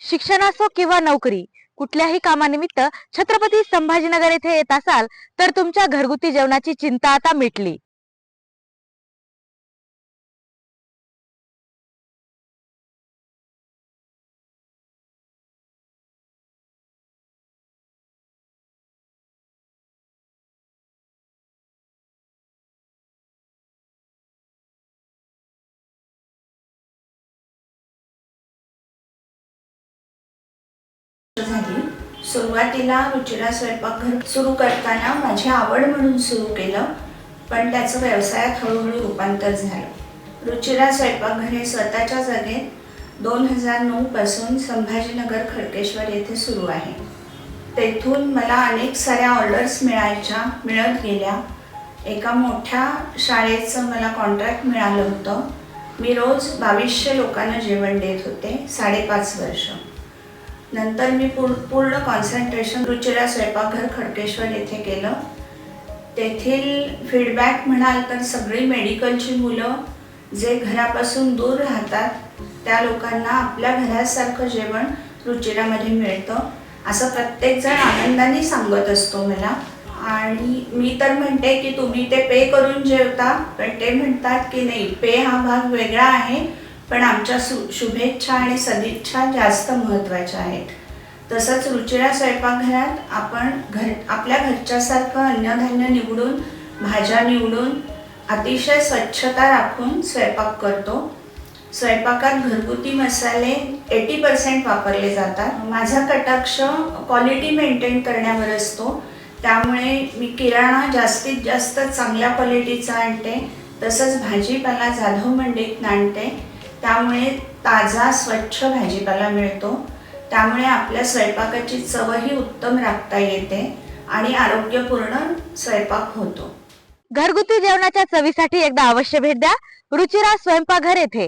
शिक्षण असो किंवा नोकरी कुठल्याही कामानिमित्त छत्रपती संभाजीनगर येथे येत असाल तर तुमच्या घरगुती जेवणाची चिंता आता मिटली. झाली. सुरुवातीला रुचिरा स्वयंपाकघर सुरू करताना माझी आवड म्हणून सुरू केलं पण त्याचं व्यवसायात हळूहळू रूपांतर झालं. रुचिरा स्वयंपाकघर हे स्वतःच्या जागेत दोन हजार नऊपासून संभाजीनगर खडकेश्वर येथे सुरू आहे. तेथून मला अनेक साऱ्या ऑर्डर्स मिळायच्या मिळत गेल्या. एका मोठ्या शाळेचं मला कॉन्ट्रॅक्ट मिळालं होतं. मी रोज बावीसशे लोकांना जेवण देत होते साडेपाच वर्ष. नंतर मी पूर्ण पूर्ण कॉन्सन्ट्रेशन रुचिरा स्वयंपाकघर खडकेश्वर येथे केलं. तेथील फीडबॅक म्हणाल तर सगळी मेडिकलची मुलं जे घरापासून दूर राहतात त्या लोकांना आपल्या घरासारखं जेवण रुचिरामध्ये मिळतं. असं प्रत्येकजण आनंदाने सांगत असतो मला. आणि मी तर म्हणते की तुम्ही ते पे करून जेवता पण ते म्हणतात की नाही पे हा भाग वेगळा आहे. पण आमच्या सु शुभेच्छा आणि सदिच्छा जास्त महत्त्वाच्या आहेत. तसंच रुचिरा स्वयंपाकघरात आपण घर आपल्या घरच्यासारखं अन्नधान्य निवडून भाज्या निवडून अतिशय स्वच्छता राखून स्वयंपाक करतो. स्वयंपाकात घरगुती मसाले एटी पर्सेंट वापरले जातात. माझा कटाक्ष क्वालिटी मेंटेन करण्यावर असतो. त्यामुळे मी किराणा जास्तीत जास्त चांगल्या क्वालिटीचा आणते. तसंच भाजीपाला जाधव मंडईतनं आणते. त्यामुळे ताजा स्वच्छ भाजीपाला मिळतो. त्यामुळे आपल्या स्वयंपाकाची चवही उत्तम राखता येते आणि आरोग्यपूर्ण स्वयंपाक होतो. घरगुती जेवणाच्या चवीसाठी एकदा अवश्य भेट द्या. रुचिरा स्वयंपाकघर येथे.